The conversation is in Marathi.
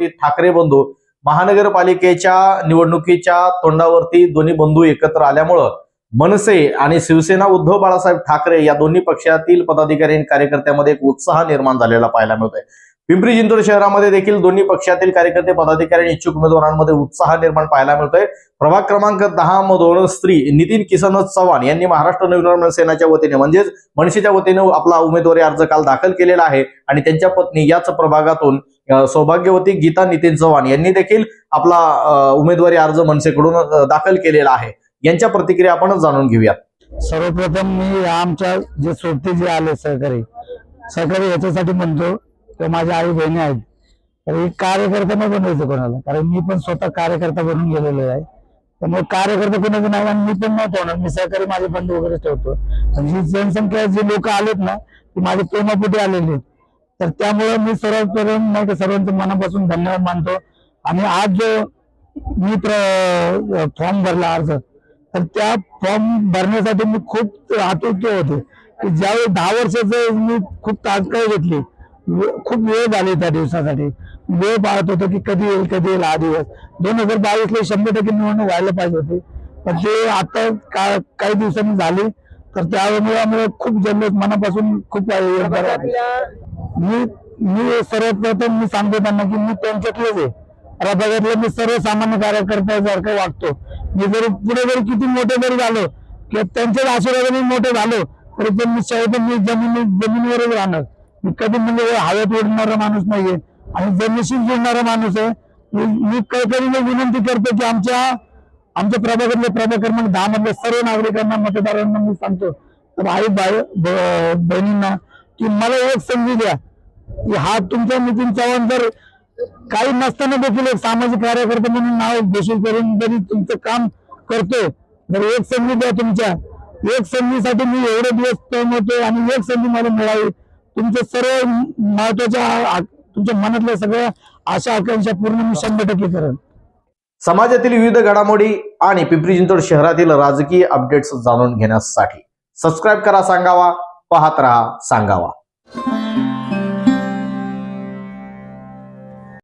शेवटी ठाकरे बंधू महानगरपालिकेच्या निवडणुकीच्या तोंडावरती दोन्ही बंधू एकत्र आल्यामुळं मनसे आणि शिवसेना उद्धव बाळासाहेब ठाकरे या दोन्ही पक्षातील पदाधिकारी आणि कार्यकर्त्यामध्ये एक उत्साह निर्माण झालेला पाहायला मिळतोय. पिंपरी चिंचवड शहरामध्ये देखील दोन्ही पक्षातील कार्यकर्ते पदाधिकारी आणि इच्छुक उमेदवारांमध्ये उत्साह निर्माण पाहायला मिळतोय. प्रभाग क्रमांक दहा मधून स्त्री नितीन किसन चव्हाण यांनी महाराष्ट्र नवनिर्माण सेनाच्या वतीने म्हणजेच मनसेच्या वतीने आपला उमेदवारी अर्ज काल दाखल केलेला आहे. आणि त्यांच्या पत्नी याच प्रभागातून सौभाग्यवती गीता नितीन चव्हाण यांनी देखील आपला उमेदवारी अर्ज मनसेकडून दाखल केलेला आहे. यांच्या प्रतिक्रिया आपण जाणून घेऊयात. सर्वप्रथम मी आमच्या जे सोबती जे आले सहकारी सहकारी याच्यासाठी म्हणतो किंवा माझ्या आई बहिणी आहेत. तर एक कार्यकर्ता नाही बनवायचं कोणाला. कारण मी पण स्वतः कार्यकर्ता बनून गेलेलो आहे. त्यामुळे कार्यकर्ता कोणाचं नाही आणि मी पण नाही ठेवणार. मी सहकारी माझे बंधू वगैरे ठेवतो. आणि ही जनसंख्या जी लोक आलेत ना ती माझे प्रेमापोटी आलेली आहेत. तर त्यामुळे मी सर्वप्रथम नाही का सर्वांचं मनापासून धन्यवाद मानतो. आणि आज जो मी फॉर्म भरला अर्ज तर त्या फॉर्म भरण्यासाठी मी खूप आतुरते होते. की ज्यावेळी दहा वर्षाचं मी खूप ताजकाळ घेतली खूप वेळ झाली त्या दिवसासाठी. वेळ पाहत होतो की कधी येईल कधी येईल हा दिवस. दोन हजार बावीसला शंभर टक्के निवडणूक व्हायला पाहिजे होती. पण ते आता का काही दिवसांनी झाली. तर त्यामुळे खूप जल्लोष मनापासून खूप. मी मी सर्वप्रथम मी सांगतो त्यांना की मी त्यांच्यातलेच आहे. प्रभागातले मी सर्वसामान्य कार्यकर्त्यासारखं वागतो. मी जरी पुढे जरी किती मोठे जरी झालो किंवा त्यांच्याच आशीर्वादाने मोठे झालो तरी पण मी शेवटी मी जमिनी जमिनीवरच राहणार. कधी म्हणजे हवेत उडणारा माणूस नाहीये आणि जमिनीशी जोडणारा माणूस आहे मी काहीतरी कळकळीने विनंती करतो की आमच्या आमच्या प्रभागातले प्रभाग क्रमांक दहा मधल्या सर्व नागरिकांना मतदारांना मी सांगतो. तर आई बाय ब- बहिणींना की मला एक संधी द्या. की हा तुमचा नितीन चव्हाण जर काही नसताना देखील एक सामाजिक कार्यकर्ता म्हणून नाव घोषित करून जरी तुमचं काम करतोय तर एक संधी द्या तुमच्या. एक संधीसाठी मी एवढे दिवस होतो आणि एक संधी मला मिळावी तुमचे सर्व महत्त्वाच्या तुमच्या मनातल्या सगळ्या आशा आकांक्षा पूर्ण मी शंभर टक्के करेन. समाजातील विविध घडामोडी आणि पिंपरी चिंचवड शहरातील राजकीय अपडेट्स जाणून घेण्यासाठी सबस्क्राईब करा सांगावा पाहत रहा सांगावा.